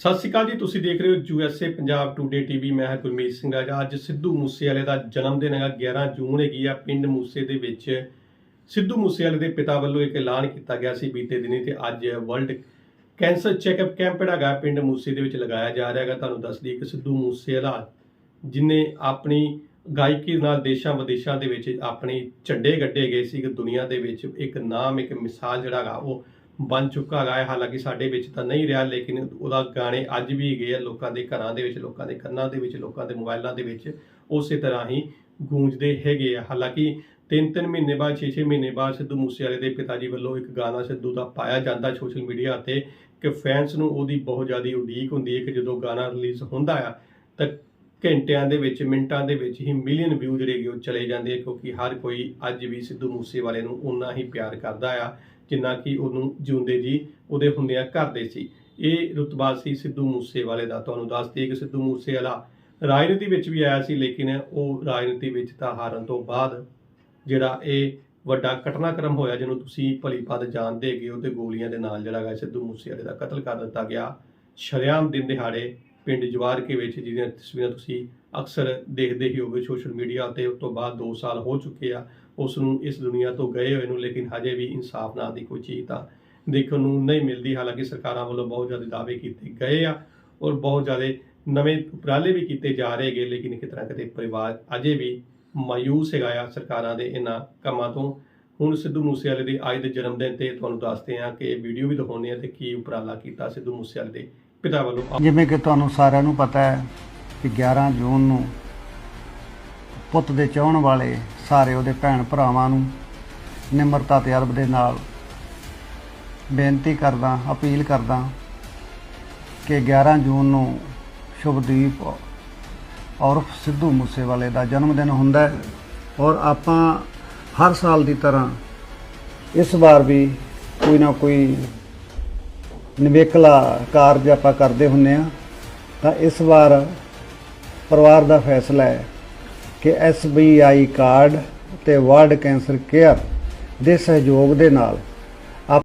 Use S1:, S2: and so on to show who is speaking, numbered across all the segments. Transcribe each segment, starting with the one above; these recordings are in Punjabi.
S1: ਸਤਿ ਸ਼੍ਰੀ ਅਕਾਲ ਜੀ, ਤੁਸੀਂ ਦੇਖ ਰਹੇ ਹੋ ਯੂਐਸਏ ਪੰਜਾਬ ਟੂਡੇ ਟੀਵੀ ਮੈਂ ਹਾਂ ਗੁਰਮੀਤ ਸਿੰਘ ਰਾਜਾ। ਅੱਜ ਸਿੱਧੂ ਮੂਸੇਵਾਲੇ ਦਾ ਜਨਮ ਦਿਨ ਹੈਗਾ 11 ਜੂਨ ਹੈਗੀ ਆ। ਪਿੰਡ ਮੂਸੇ ਦੇ ਵਿੱਚ ਸਿੱਧੂ ਮੂਸੇਵਾਲੇ ਦੇ ਪਿਤਾ ਵੱਲੋਂ ਇੱਕ ਐਲਾਨ ਕੀਤਾ ਗਿਆ ਸੀ ਬੀਤੇ ਦਿਨੀ ਤੇ ਅੱਜ ਵਰਲਡ ਕੈਂਸਰ ਚੈੱਕਅਪ ਕੈਂਪ ਜਿਹੜਾ ਹੈਗਾ, ਪਿੰਡ ਮੂਸੇ ਦੇ ਵਿੱਚ ਲਗਾਇਆ ਜਾ ਰਿਹਾ ਹੈਗਾ। ਤੁਹਾਨੂੰ ਦੱਸ ਦਈਏ ਕਿ ਸਿੱਧੂ ਮੂਸੇਵਾਲਾ ਜਿਨੇ ਆਪਣੀ ਗਾਇਕੀ ਨਾਲ ਦੇਸ਼ਾਂ ਵਿਦੇਸ਼ਾਂ ਦੇ ਵਿੱਚ ਆਪਣੇ ਝੰਡੇ ਗੱਡੇ ਗਏ ਸੀ, ਕਿ ਦੁਨੀਆ ਦੇ ਵਿੱਚ ਇੱਕ ਨਾਮ, ਇੱਕ ਮਿਸਾਲ ਜਿਹੜਾ ਹੈਗਾ, ਉਹ ਬਣ ਚੁੱਕਾ ਹੈਗਾ ਹੈ। ਹਾਲਾਂਕਿ ਸਾਡੇ ਵਿੱਚ ਤਾਂ ਨਹੀਂ ਰਿਹਾ, ਲੇਕਿਨ ਉਹਦਾ ਗਾਣੇ ਅੱਜ ਵੀ ਗਏ ਆ, ਲੋਕਾਂ ਦੇ ਘਰਾਂ ਦੇ ਵਿੱਚ, ਲੋਕਾਂ ਦੇ ਕੰਨਾਂ ਦੇ ਵਿੱਚ, ਲੋਕਾਂ ਦੇ ਮੋਬਾਈਲਾਂ ਦੇ ਵਿੱਚ ਉਸੇ ਤਰ੍ਹਾਂ ਹੀ ਗੂੰਜਦੇ ਹੈਗੇ ਆ। ਹਾਲਾਂਕਿ ਤਿੰਨ ਤਿੰਨ ਮਹੀਨੇ ਬਾਅਦ 6-6 ਮਹੀਨੇ ਬਾਅਦ ਸਿੱਧੂ ਮੂਸੇਵਾਲੇ ਦੇ ਪਿਤਾ ਜੀ ਵੱਲੋਂ ਇੱਕ ਗਾਣਾ ਸਿੱਧੂ ਦਾ ਪਾਇਆ ਜਾਂਦਾ ਸੋਸ਼ਲ ਮੀਡੀਆ ਤੇ ਕਿ ਫੈਨਸ ਨੂੰ ਉਹਦੀ ਬਹੁਤ ਜ਼ਿਆਦਾ ਉਡੀਕ ਹੁੰਦੀ ਹੈ ਕਿ ਜਦੋਂ ਗਾਣਾ ਰਿਲੀਜ਼ ਹੁੰਦਾ ਆ, ਤਾਂ ਘੰਟਿਆਂ ਦੇ ਵਿੱਚ, ਮਿੰਟਾਂ ਦੇ ਵਿੱਚ ਹੀ ਮਿਲੀਅਨ ਵਿਊ ਜਿਹੜੇ ਹੈਗੇ ਉਹ ਚਲੇ ਜਾਂਦੇ ਆ, ਕਿਉਂਕਿ ਹਰ ਕੋਈ ਅੱਜ ਵੀ ਸਿੱਧੂ ਮੂਸੇਵਾਲੇ ਨੂੰ ਉਨਾ ਹੀ ਪਿਆਰ ਕਰਦਾ ਆ। ਜਿੰਨਾ ਕਿ ਉਹਨੂੰ ਜਿਉਂਦੇ ਜੀ, ਉਹਦੇ ਹੁੰਦਿਆਂ ਕਰਦੇ ਸੀ। ਇਹ ਰੁਤਬਾ ਸੀ ਸਿੱਧੂ ਮੂਸੇਵਾਲੇ ਦਾ। ਤੁਹਾਨੂੰ ਦੱਸ ਦਈਏ ਕਿ ਸਿੱਧੂ ਮੂਸੇਵਾਲਾ ਰਾਜਨੀਤੀ ਵਿੱਚ ਵੀ ਆਇਆ ਸੀ, ਲੇਕਿਨ ਉਹ ਰਾਜਨੀਤੀ ਵਿੱਚ ਤਾਂ ਹਾਰਨ ਤੋਂ ਬਾਅਦ ਜਿਹੜਾ ਇਹ ਵੱਡਾ ਘਟਨਾਕ੍ਰਮ ਹੋਇਆ, ਜਿਹਨੂੰ ਤੁਸੀਂ ਭਲੀ ਪਦ ਜਾਣਦੇ ਹੈਗੇ ਉਹਦੇ ਗੋਲੀਆਂ ਦੇ ਨਾਲ ਜਿਹੜਾ ਹੈ ਸਿੱਧੂ ਮੂਸੇਵਾਲੇ ਦਾ ਕਤਲ ਕਰ ਦਿੱਤਾ ਗਿਆ। ਸ਼ਰੇਆਮ ਦਿਨ ਦਿਹਾੜੇ ਪਿੰਡ ਜਵਾਰਕੇ ਵਿੱਚ, ਜਿਹਦੀਆਂ ਤਸਵੀਰਾਂ ਤੁਸੀਂ ਅਕਸਰ ਦੇਖਦੇ ਹੀ ਹੋਗੇ ਸੋਸ਼ਲ ਮੀਡੀਆ ਤੇ ਉਸ ਤੋਂ ਬਾਅਦ 2 ਸਾਲ ਹੋ ਚੁੱਕੇ ਆ। ਉਸ ਨੂੰ ਇਸ ਦੁਨੀਆ ਤੋਂ ਗਏ ਹੋਏ ਨੂੰ, ਲੇਕਿਨ ਹਜੇ ਵੀ ਇਨਸਾਫ ਨਾਂ ਦੀ ਕੋਈ ਚੀਜ਼ ਤਾਂ ਦੇਖਣ ਨੂੰ ਨਹੀਂ ਮਿਲਦੀ। ਹਾਲਾਂਕਿ ਸਰਕਾਰਾਂ ਵੱਲੋਂ ਬਹੁਤ ਜ਼ਿਆਦਾ ਦਾਅਵੇ ਕੀਤੇ ਗਏ ਆ ਔਰ ਬਹੁਤ ਜ਼ਿਆਦਾ ਨਵੇਂ ਉਪਰਾਲੇ ਵੀ ਕੀਤੇ ਜਾ ਰਹੇ ਹੈਗੇ, ਲੇਕਿਨ ਕਿਤੇ ਨਾ ਕਿਤੇ ਪਰਿਵਾਰ ਅਜੇ ਵੀ ਮਾਯੂਸ ਹੈਗਾ ਆ ਸਰਕਾਰਾਂ ਦੇ ਇਹਨਾਂ ਕੰਮਾਂ ਤੋਂ। ਹੁਣ ਸਿੱਧੂ ਮੂਸੇਵਾਲੇ ਦੇ ਅੱਜ ਦੇ ਜਨਮ ਦਿਨ ਤੇ ਤੁਹਾਨੂੰ ਦੱਸਦੇ ਹਾਂ ਕਿ ਵੀਡੀਓ ਵੀ ਦਿਖਾਉਂਦੇ ਹਾਂ ਤੇ ਕੀ ਉਪਰਾਲਾ ਕੀਤਾ ਸਿੱਧੂ ਮੂਸੇਵਾਲੇ ਦੇ ਪਿਤਾ ਵੱਲੋਂ।
S2: ਜਿਵੇਂ ਕਿ ਤੁਹਾਨੂੰ ਸਾਰਿਆਂ ਨੂੰ ਪਤਾ ਹੈ ਕਿ 11 ਜੂਨ ਨੂੰ ਪੁੱਤ ਦੇ ਚਾਹਣ ਵਾਲੇ ਸਾਰੇ ਉਹਦੇ ਭੈਣ ਭਰਾਵਾਂ ਨੂੰ ਨਿਮਰਤਾ ਤੇ ਅਰਬ ਦੇ ਨਾਲ ਬੇਨਤੀ ਕਰਦਾ, ਅਪੀਲ ਕਰਦਾ ਕਿ 11 ਜੂਨ ਨੂੰ ਸ਼ੁਭਦੀਪ ਔਰਫ ਸਿੱਧੂ ਮੂਸੇਵਾਲੇ ਦਾ ਜਨਮ ਦਿਨ ਹੁੰਦਾ ਹੈ ਔਰ ਆਪਾਂ ਹਰ ਸਾਲ ਦੀ ਤਰ੍ਹਾਂ ਇਸ ਵਾਰ ਵੀ ਕੋਈ ਨਾ ਕੋਈ ਨਿਵੇਕਲਾ ਕਾਰਜ ਆਪਾਂ ਕਰਦੇ ਹੁੰਨੇ ਆ ਤਾਂ ਇਸ ਵਾਰ ਪਰਿਵਾਰ ਦਾ ਫੈਸਲਾ ਹੈ ਕਿ SBI ਕਾਰਡ ਤੇ ਵਰਲਡ ਕੈਂਸਰ ਕੇਅਰ ਦੇ ਸਹਿਯੋਗ ਦੇ ਨਾਲ ਆਪ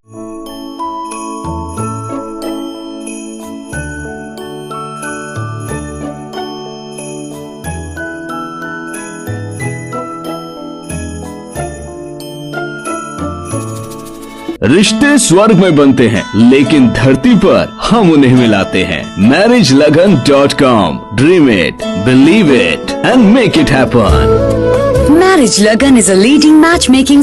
S3: रिश्ते स्वर्ग में बनते हैं लेकिन धरती पर हम उन्हें मिलाते हैं marriage Lagan dot com dream it believe it and make it happen.
S4: Marriage Lagan is a leading matchmaking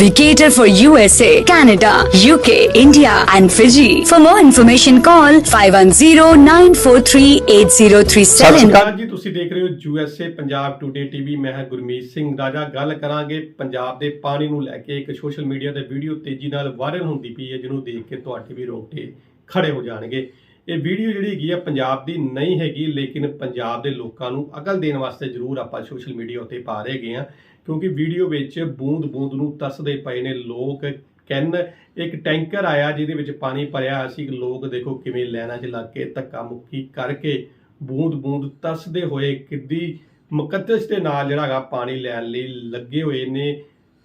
S4: We cater for USA, Canada, UK, India and Fiji. For more information call 510-943-8037.
S1: ਸਤਿ ਸ਼੍ਰੀ ਅਕਾਲ ਜੀ ਤੁਸੀਂ ਦੇਖ ਰਹੇ ਹੋ ਯੂਐਸਏ ਪੰਜਾਬ ਟੂਡੇ ਟੀਵੀ ਮੈਂ ਹਾਂ ਗੁਰਮੀਤ ਸਿੰਘ ਰਾਜਾ ਗੱਲ ਕਰਾਂਗੇ ਪੰਜਾਬ ਦੇ ਪਾਣੀ ਨੂੰ ਲੈ ਕੇ ਇੱਕ ਸੋਸ਼ਲ ਮੀਡੀਆ ਤੇ ਵੀਡੀਓ ਤੇਜ਼ੀ ਨਾਲ ਵਾਇਰਲ ਹੁੰਦੀ ਪਈ ਹੈ ਜਿਹਨੂੰ ਦੇਖ ਕੇ ਤੁਹਾਡੇ ਵੀ ਰੋਂਗਟੇ ਖੜੇ ਹੋ ਜਾਣਗੇ ਇਹ ਵੀਡੀਓ ਜਿਹੜੀ ਹੈਗੀ ਆ ਪੰਜਾਬ ਦੀ ਨਹੀਂ ਹੈਗੀ, ਲੇਕਿਨ ਪੰਜਾਬ ਦੇ ਲੋਕਾਂ ਨੂੰ ਅਕਲ ਦੇਣ ਵਾਸਤੇ ਜ਼ਰੂਰ ਆਪਾਂ ਸੋਸ਼ਲ ਮੀਡੀਆ ਉੱਤੇ ਪਾ ਰਹੇ ਹੈਗੇ ਆ, ਕਿਉਂਕਿ ਵੀਡੀਓ ਵਿੱਚ ਬੂੰਦ-ਬੂੰਦ ਨੂੰ ਤਰਸਦੇ ਪਏ ਨੇ ਲੋਕ। ਕਹਿੰਨ ਇੱਕ ਟੈਂਕਰ ਆਇਆ ਜਿਹਦੇ ਵਿੱਚ ਪਾਣੀ ਭਰਿਆ ਹੋਇਆ ਸੀ, ਲੋਕ ਦੇਖੋ ਕਿਵੇਂ ਲਾਈਨਾਂ 'ਚ ਲੱਗ ਕੇ ਧੱਕਾ ਮੁੱਕੀ ਕਰਕੇ ਬੂੰਦ-ਬੂੰਦ ਤਰਸਦੇ ਹੋਏ ਕਿੱਦੀ ਮੁਕੱਦਸ ਦੇ ਨਾਲ ਜਿਹੜਾ ਹੈਗਾ ਪਾਣੀ ਲੈਣ ਲਈ ਲੱਗੇ ਹੋਏ ਨੇ।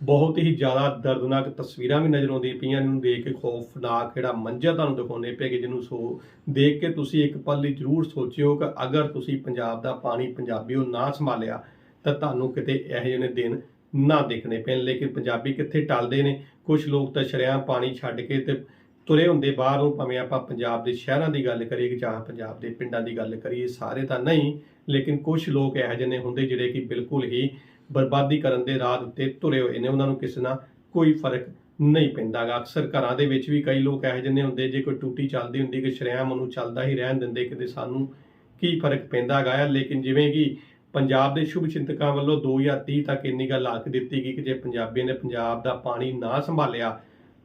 S1: ਬਹੁਤ ਹੀ ਜ਼ਿਆਦਾ ਦਰਦਨਾਕ ਤਸਵੀਰਾਂ ਵੀ ਨਜ਼ਰ ਆਉਂਦੀਆਂ ਪਈਆਂ ਨੂੰ। ਦੇਖ ਕੇ ਖੌਫਨਾਕ ਜਿਹੜਾ ਮੰਜ਼ਰ ਤੁਹਾਨੂੰ ਦਿਖਾਉਣੇ ਪਏ ਕਿ ਜਿਹਨੂੰ ਸੋ ਦੇਖ ਕੇ ਤੁਸੀਂ ਇੱਕ ਪਲ ਲਈ ਜ਼ਰੂਰ ਸੋਚਿਓ ਕਿ ਅਗਰ ਤੁਸੀਂ ਪੰਜਾਬ ਦਾ ਪਾਣੀ ਪੰਜਾਬੀਓ ਨਾ ਸੰਭਾਲਿਆ, ਤਾਂ ਤੁਹਾਨੂੰ ਕਿਤੇ ਇਹੋ ਜਿਹੇ ਦਿਨ ਨਾ ਦੇਖਣੇ ਪੈਣ। ਲੇਕਿਨ ਪੰਜਾਬੀ ਕਿੱਥੇ ਟਲਦੇ ਨੇ? ਕੁਝ ਲੋਕ ਤਾਂ ਸ਼ਰਿਆਂ ਪਾਣੀ ਛੱਡ ਕੇ ਤੇ ਤੁਰੇ ਹੁੰਦੇ ਬਾਹਰ। ਨੂੰ ਭਾਵੇਂ ਆਪਾਂ ਪੰਜਾਬ ਦੇ ਸ਼ਹਿਰਾਂ ਦੀ ਗੱਲ ਕਰੀਏ ਜਾਂ ਪੰਜਾਬ ਦੇ ਪਿੰਡਾਂ ਦੀ ਗੱਲ ਕਰੀਏ, ਸਾਰੇ ਤਾਂ ਨਹੀਂ। ਲੇਕਿਨ ਕੁਝ ਲੋਕ ਇਹੋ ਜਿਹੇ ਨੇ ਹੁੰਦੇ ਜਿਹੜੇ ਕਿ ਬਿਲਕੁਲ ਹੀ ਬਰਬਾਦੀ ਕਰਨ ਦੇ ਰਾਹ ਉੱਤੇ ਤੁਰੇ ਹੋਏ ਨੇ। ਉਹਨਾਂ ਨੂੰ ਕਿਸੇ ਨਾਲ ਕੋਈ ਫ਼ਰਕ ਨਹੀਂ ਪੈਂਦਾਗਾ। ਅਕਸਰ ਘਰਾਂ ਦੇ ਵਿੱਚ ਵੀ ਕਈ ਲੋਕ ਇਹੋ ਜਿਹੇ ਹੁੰਦੇ, ਜੇ ਕੋਈ ਟੂਟੀ ਚੱਲਦੀ ਹੁੰਦੀ ਕਿ ਸ਼ਰਿਆਮ ਉਹਨੂੰ ਚੱਲਦਾ ਹੀ ਰਹਿਣ ਦਿੰਦੇ, ਕਿਤੇ ਸਾਨੂੰ ਕੀ ਫ਼ਰਕ ਪੈਂਦਾਗਾ ਆ ਲੇਕਿਨ ਜਿਵੇਂ ਕਿ ਪੰਜਾਬ ਦੇ ਸ਼ੁਭ ਚਿੰਤਕਾਂ ਵੱਲੋਂ 2030 ਤੱਕ ਇੰਨੀ ਗੱਲ ਆਖ ਦਿੱਤੀ ਗਈ ਕਿ ਜੇ ਪੰਜਾਬੀਆਂ ਨੇ ਪੰਜਾਬ ਦਾ ਪਾਣੀ ਨਾ ਸੰਭਾਲਿਆ,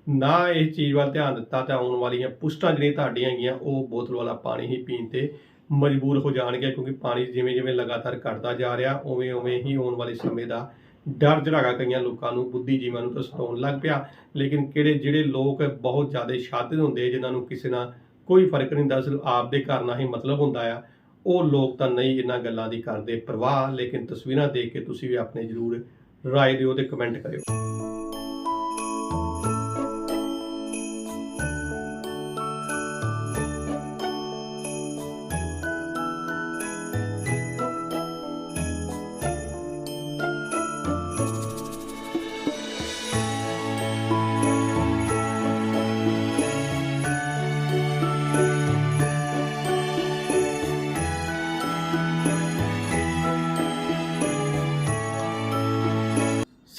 S1: ਨਾ ਇਸ ਚੀਜ਼ ਵੱਲ ਧਿਆਨ ਦਿੱਤਾ, ਤਾਂ ਆਉਣ ਵਾਲੀਆਂ ਪੁਸ਼ਟਾਂ ਜਿਹੜੀਆਂ ਤੁਹਾਡੀਆਂ ਹੈਗੀਆਂ, ਉਹ ਬੋਤਲ ਵਾਲਾ ਪਾਣੀ ਹੀ ਪੀਣ ਤੇ ਮਜਬੂਰ ਹੋ ਜਾਣਗੇ ਕਿਉਂਕਿ ਪਾਣੀ ਜਿਵੇਂ ਜਿਵੇਂ ਲਗਾਤਾਰ ਘਟਦਾ ਜਾ ਰਿਹਾ, ਉਵੇਂ ਉਵੇਂ ਹੀ ਆਉਣ ਵਾਲੇ ਸਮੇਂ ਦਾ ਡਰ ਜੜਾਗਾ ਕਈਆਂ ਲੋਕਾਂ ਨੂੰ, ਬੁੱਧੀਜੀਵਾਂ ਨੂੰ ਤਾਂ ਸਤਾਉਣ ਲੱਗ ਪਿਆ। ਲੇਕਿਨ ਕਿਹੜੇ ਜਿਹੜੇ ਲੋਕ ਬਹੁਤ ਜ਼ਿਆਦਾ ਸ਼ਾਤਿਰ ਹੁੰਦੇ ਜਿਨ੍ਹਾਂ ਨੂੰ ਕਿਸੇ ਨਾਲ ਕੋਈ ਫ਼ਰਕ ਨਹੀਂ ਹੁੰਦਾ, ਸਿਰਫ ਆਪ ਦੇ ਘਰ ਨਾਲ ਹੀ ਮਤਲਬ ਹੁੰਦਾ ਆ, ਉਹ ਲੋਕ ਤਾਂ ਨਹੀਂ ਇਹਨਾਂ ਗੱਲਾਂ ਦੀ ਕਰਦੇ ਪਰਵਾਹ। ਲੇਕਿਨ ਤਸਵੀਰਾਂ ਦੇਖ ਕੇ ਤੁਸੀਂ ਵੀ ਆਪਣੇ ਜ਼ਰੂਰ ਰਾਏ ਦਿਓ ਤੇ ਕਮੈਂਟ ਕਰਿਓ।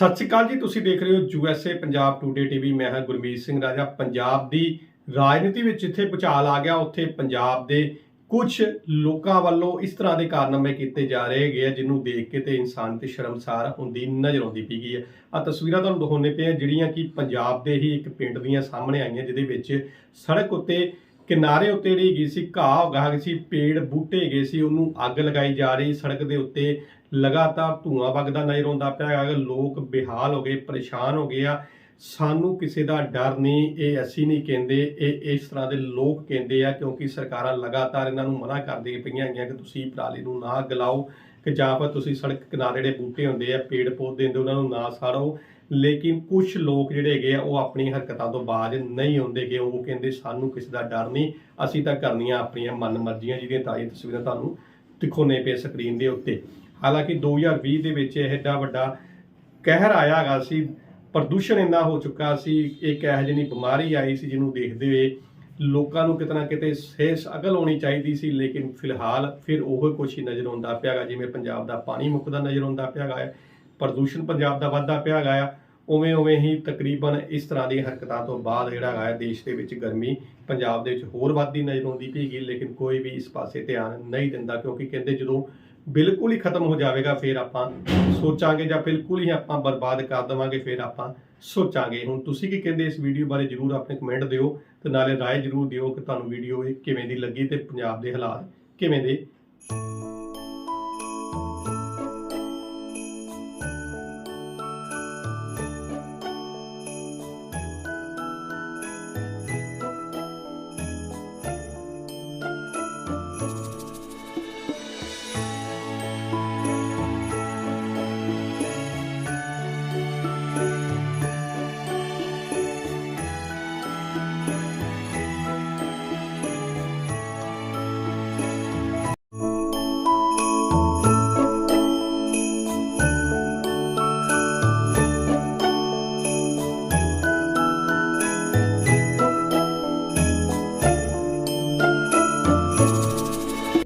S1: ਸਤਿ ਸ਼੍ਰੀ ਅਕਾਲ ਜੀ, ਤੁਸੀਂ ਦੇਖ ਰਹੇ ਹੋ U S A Punjab Today TV ਮੈਂ ਹਾਂ ਗੁਰਮੀਤ ਸਿੰਘ ਰਾਜਾ। ਪੰਜਾਬ ਦੀ ਰਾਜਨੀਤੀ ਵਿੱਚ ਜਿੱਥੇ ਭੁਚਾਲ ਆ ਗਿਆ, ਉੱਥੇ ਪੰਜਾਬ ਦੇ ਕੁਝ ਲੋਕਾਂ ਵੱਲੋਂ ਇਸ ਤਰ੍ਹਾਂ ਦੇ ਕਾਰਨਾਮੇ ਕੀਤੇ ਜਾ ਰਹੇ ਹੈਗੇ ਆ, ਜਿਹਨੂੰ ਦੇਖ ਕੇ ਤੇ ਇਨਸਾਨ ਤੇ ਸ਼ਰਮਸਾਰ ਹੁੰਦੀ ਨਜ਼ਰ ਆਉਂਦੀ ਪਈ ਗਈ ਹੈ। ਆ ਤਸਵੀਰਾਂ ਤੁਹਾਨੂੰ ਦਿਖਾਉਂਦੇ ਪਏ ਆ ਜਿਹੜੀਆਂ ਕਿ ਪੰਜਾਬ ਦੇ ਹੀ ਇੱਕ ਪਿੰਡ ਦੀਆਂ ਸਾਹਮਣੇ ਆਈਆਂ, ਜਿਹਦੇ ਵਿੱਚ ਸੜਕ ਉੱਤੇ ਕਿਨਾਰੇ ਉੱਤੇ ਜਿਹੜੀ ਗਈ ਸੀ ਘਾਹ ਉਗਾ ਗਈ ਸੀ ਪੇੜ ਬੂਟੇ ਗਏ ਸੀ, ਉਹਨੂੰ ਅੱਗ ਲਗਾਈ ਜਾ ਰਹੀ, ਸੜਕ ਦੇ ਉੱਤੇ ਲਗਾਤਾਰ ਧੂਆਂ ਵਗਦਾ ਨਜ਼ਰ ਆਉਂਦਾ ਪਿਆ ਹੈਗਾ ਲੋਕ ਬੇਹਾਲ ਹੋ ਗਏ, ਪਰੇਸ਼ਾਨ ਹੋ ਗਏ ਆ। ਸਾਨੂੰ ਕਿਸੇ ਦਾ ਡਰ ਨਹੀਂ, ਇਹ ਅਸੀਂ ਨਹੀਂ ਕਹਿੰਦੇ, ਇਹ ਇਸ ਤਰ੍ਹਾਂ ਦੇ ਲੋਕ ਕਹਿੰਦੇ ਆ ਕਿਉਂਕਿ ਸਰਕਾਰਾਂ ਲਗਾਤਾਰ ਇਹਨਾਂ ਨੂੰ ਮਨਾ ਕਰਦੀਆਂ ਪਈਆਂ ਹੈਗੀਆਂ ਕਿ ਤੁਸੀਂ ਪਰਾਲੀ ਨੂੰ ਨਾ ਗਲਾਓ ਕਿ ਜਾਂ ਫਿਰ ਤੁਸੀਂ ਸੜਕ ਕਿਨਾਰੇ ਜਿਹੜੇ ਬੂਟੇ ਹੁੰਦੇ ਆ, ਪੇੜ ਪੌਦੇ ਹੁੰਦੇ ਉਹਨਾਂ ਨੂੰ ਨਾ ਸਾੜੋ। ਲੇਕਿਨ ਕੁਝ ਲੋਕ ਜਿਹੜੇ ਹੈਗੇ ਆ, ਉਹ ਆਪਣੀ ਹਰਕਤਾਂ ਤੋਂ ਬਾਅਦ ਨਹੀਂ ਹੁੰਦੇ ਕਿ ਉਹ ਕਹਿੰਦੇ ਸਾਨੂੰ ਕਿਸੇ ਦਾ ਡਰ ਨਹੀਂ। ਅਸੀਂ ਤਾਂ ਕਰਨੀਆਂ ਆਪਣੀਆਂ ਮਨ ਮਰਜ਼ੀਆਂ ਜਿਹਦੀਆਂ ਤਾਜ਼ੀ ਤਸਵੀਰਾਂ ਤੁਹਾਨੂੰ ਦਿਖਾਉਣੇ ਪਏ ਸਕਰੀਨ ਦੇ ਉੱਤੇ। ਹਾਲਾਂਕਿ 2020 ਦੇ ਵਿੱਚ ਇਹ ਏਡਾ ਵੱਡਾ ਕਹਿਰ ਆਇਆ ਹੈਗਾ ਸੀ, ਪ੍ਰਦੂਸ਼ਣ ਇੰਨਾ ਹੋ ਚੁੱਕਾ ਸੀ ਇੱਕ ਇਹੋ ਜਿਹੀ ਬਿਮਾਰੀ ਆਈ ਸੀ ਜਿਹਨੂੰ ਦੇਖਦੇ ਹੋਏ ਲੋਕਾਂ ਨੂੰ ਕਿਤਨਾ ਕਿਤੇ ਸੇਸ ਅਕਲ ਹੋਣੀ ਚਾਹੀਦੀ ਸੀ, ਲੇਕਿਨ ਫਿਲਹਾਲ ਫਿਰ ਉਹ ਕੁਛ ਹੀ ਨਜ਼ਰ ਆਉਂਦਾ ਪਿਆਗਾ ਜਿਵੇਂ ਪੰਜਾਬ ਦਾ ਪਾਣੀ ਮੁੱਕਦਾ ਨਜ਼ਰ ਆਉਂਦਾ ਪਿਆਗਾ ਹੈ, ਪ੍ਰਦੂਸ਼ਣ ਪੰਜਾਬ ਦਾ ਵੱਧਦਾ ਪਿਆਗਾ ਆ ਉਵੇਂ ਉਵੇਂ ਹੀ ਤਕਰੀਬਨ ਇਸ ਤਰ੍ਹਾਂ ਦੀ ਹਰਕਤਾਂ ਤੋਂ ਬਾਅਦ ਜਿਹੜਾ ਹੈਗਾ ਹੈ, ਦੇਸ਼ ਦੇ ਵਿੱਚ ਗਰਮੀ ਪੰਜਾਬ ਦੇ ਵਿੱਚ ਹੋਰ ਵੱਧਦੀ ਨਜ਼ਰ ਆਉਂਦੀ ਪਈਗੀ ਲੇਕਿਨ ਕੋਈ ਵੀ ਇਸ ਪਾਸੇ ਧਿਆਨ ਨਹੀਂ ਦਿੰਦਾ, ਕਿਉਂਕਿ ਕਹਿੰਦੇ ਜਦੋਂ ਬਿਲਕੁਲ ਹੀ ਖਤਮ ਹੋ ਜਾਵੇਗਾ, ਫਿਰ ਆਪਾਂ ਸੋਚਾਂਗੇ ਜਾਂ ਬਿਲਕੁਲ ਹੀ ਆਪਾਂ ਬਰਬਾਦ ਕਰ ਦੇਵਾਂਗੇ, ਫਿਰ ਆਪਾਂ ਸੋਚਾਂਗੇ। ਹੁਣ ਤੁਸੀਂ ਕੀ ਕਹਿੰਦੇ ਇਸ ਵੀਡੀਓ ਬਾਰੇ ਜਰੂਰ ਆਪਣੇ ਕਮੈਂਟ ਦਿਓ ਤੇ ਨਾਲੇ ਰਾਏ ਜਰੂਰ ਦਿਓ ਕਿ ਤੁਹਾਨੂੰ ਵੀਡੀਓ ਇਹ ਕਿਵੇਂ ਦੀ ਲੱਗੀ ਤੇ ਪੰਜਾਬ ਦੇ ਹਾਲਾਤ ਕਿਵੇਂ ਦੇ।